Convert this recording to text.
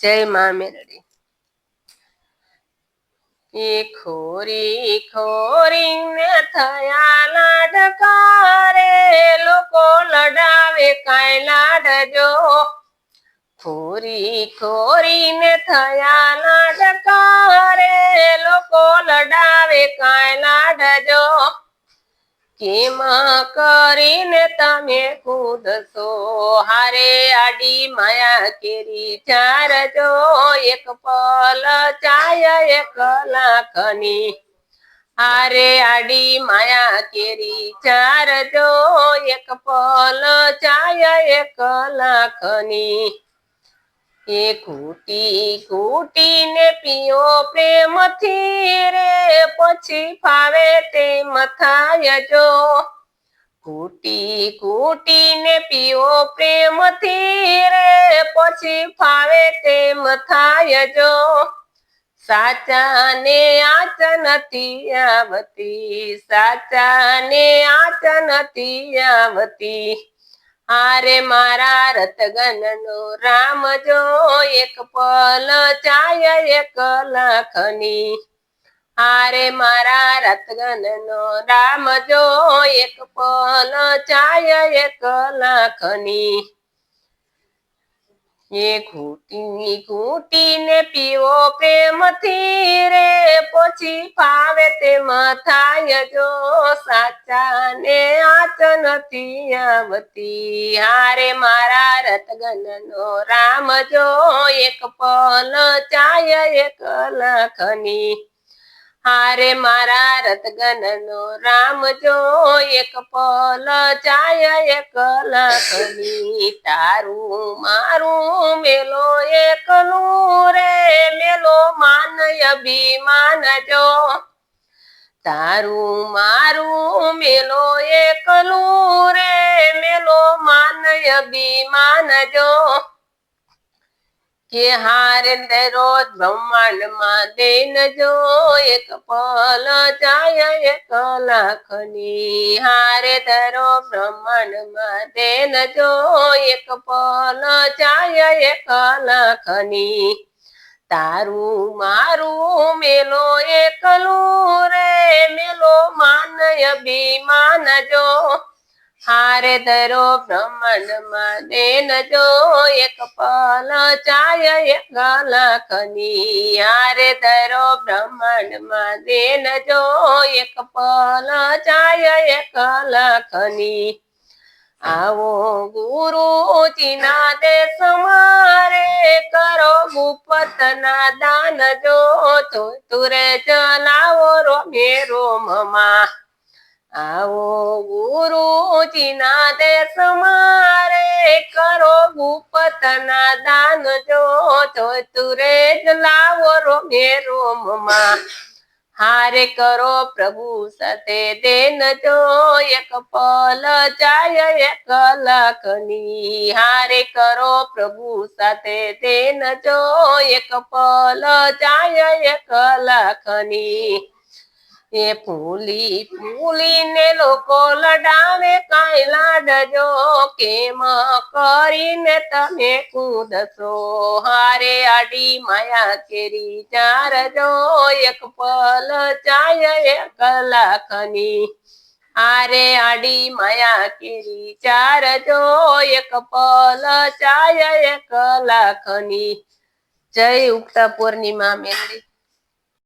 જય મા મેરડી એ ખોરી ને થયા લાડકા રે લોકો લડાવે કાંઈ લાડજો. ખોરી ખોરીને થયા લાડકા રે લોકો લડાવે કાંઈ લાડજો. કેમ કરીને તમે કૂદશો હારે આડી માયા કેરી ચાર જો એક પલ ચાય, એક લાખની. હારે આડી માયા કેરી ચાર જો એક પલ ચાય, એક લાખની. એ કૂટી કૂટીને પીઓ પ્રેમથી રે, પછી ફાવે તે મથાય જો. કૂટી કૂટીને પીઓ પ્રેમથી રે, પછી ફાવે તે મથાય જો. સાચાને આચ નથી આવતી, સાચાને આચ નથી આવતી. હારે મારા રતગન નો રામ જો એક પલ ચાય એક લાખની. હારે મારા રતગન નો રામ જો એક પલ ચાય એક લાખની. એ ઘૂટી ઘૂટીને પીવો પ્રેમથી રે પછી ફાવે તે થાય જો સાચાને આચ નથી આવતી. હારે મારા રતગન નો રામ જો એક પલ ચાય એક લાખની હારે મારા રતગન નો રામ જો એક પલ ચાય એક લખની તારું મારું મેલો એકલું રે, મેલો માન અભિમાન જો. તારું મારું મેલો એકલું રે, મેલો માન અભિમાન જો. કે હારે બ્રહ્માંડ બ્રહ્માંડમાં દેન જો એક પલ જાય એક લાખની. હારે ધરો બ્રહ્માંડમાં દેન જો એક પલ જાય એક લાખની. તારું મારું મેલો એકલું રે, મેલો માન અભિમાન જો. હારે ધરો બ્રહ્માંડમાં દેન જો એક પલ ચાય, એક લાખની હારે ધરો બ્રહ્માંડમાં દેન જો એક પલ ચાય, એક લાખની આવો ગુરુજીના દેશ સમારે કરો ગુપતના દાન જો. તો તુરે ચલાવો રો મેરો મમા. આવો ગુરુજીના દેશ મારે કરો ગુપતના દાન જો તો તુરે જ લાવો રો મેરો મમા હારે કરો પ્રભુ સાથે દેન જો, એક પલ જાય, એક લખની. હારે કરો પ્રભુ સાથે દેન જો, એક પલ ચાય એક લાખની. એ ફૂલી ફૂલીને લોકો લડાવે કઈ લાડજો કેમ કરીને તમે કૂદશો? હારે આડી માયા કેરી ચારજો એક પલ ચાય, એક લાખની. આરે આડી માયા કેરી ચારજો એક પલ ચાય, એક લાખની. જય ઉગતા પૂર્ણિમા મેળવી.